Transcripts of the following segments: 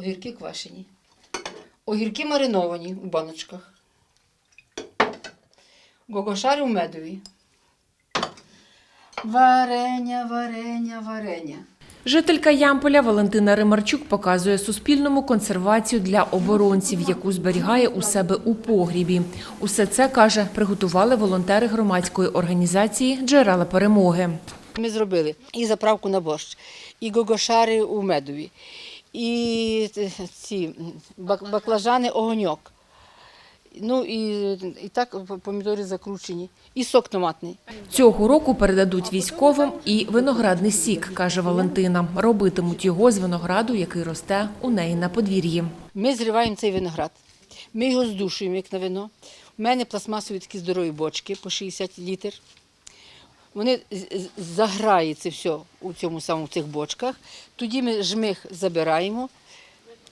огірки квашені, огірки мариновані у баночках, гогошари у медові. Варення, варення, варення. Жителька Ямполя Валентина Римарчук показує Суспільному консервацію для оборонців, яку зберігає у себе у погрібі. Усе це, каже, приготували волонтери громадської організації «Джерела перемоги». Ми зробили і заправку на борщ, і гогошари у медові, і е, ці бак- баклажани огоньок. Ну і, і так помідори закручені, і сок томатний. Цього року передадуть військовим і виноградний сік, каже Валентина. Робитимуть його з винограду, який росте у неї на подвір'ї. Ми зриваємо цей виноград. Ми його здушуємо, як на вино. У мене пластмасові такі здорові бочки по 60 літр. Вони заграє це все у цьому самому в цих бочках. Тоді ми жмих забираємо,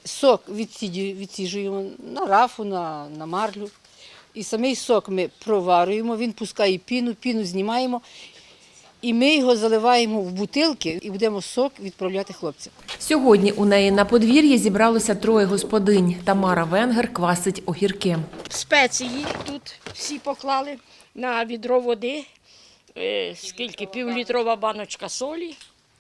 сок відсіжуємо на рафу, на, на марлю. І самий сок ми проварюємо, він пускає піну, піну знімаємо. І ми його заливаємо в бутилки і будемо сок відправляти хлопцям. Сьогодні у неї на подвір'ї зібралося троє господинь. Тамара Венгер квасить огірки. спеції тут всі поклали на відро води, скільки півлітрова баночка солі.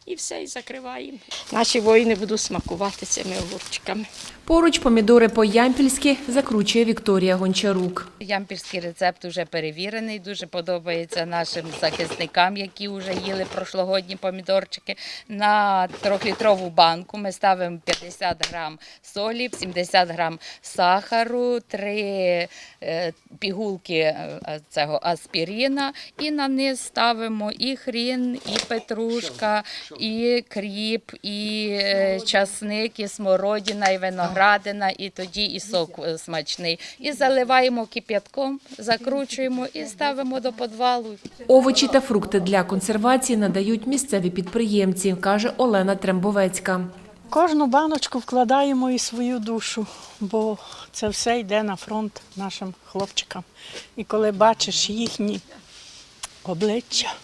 І все, і закриваємо. Наші воїни будуть смакувати цими огурчиками. Поруч помідори по-ямпільськи закручує Вікторія Гончарук. Ямпільський рецепт вже перевірений, дуже подобається нашим захисникам, які вже їли прошлогодні помідорчики. На трьохлітрову банку ми ставимо 50 грам солі, 70 грам сахару, 3 пігулки е, цього аспіріна і на низ ставимо і хрін, і петрушка, і кріп, і е, часник, і смородина, і виноградина, і тоді і сок е, смачний. І заливаємо кип'ятком, закручуємо і ставимо до підвалу. Овочі та фрукти для консервації надають місцеві підприємці, каже Олена Трембовецька. Кожну баночку вкладаємо і свою душу, бо це все йде на фронт нашим хлопчикам. І коли бачиш їхні обличчя,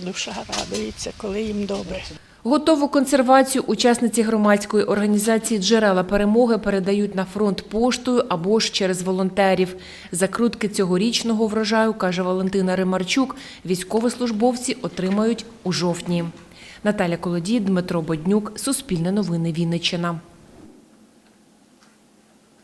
душа радується, коли їм добре. Готову консервацію учасниці громадської організації «Джерела перемоги» передають на фронт поштою або ж через волонтерів. Закрутки цьогорічного врожаю, каже Валентина Римарчук, військовослужбовці отримають у жовтні. Наталя Колодій, Дмитро Боднюк, Суспільне новини Вінниччина.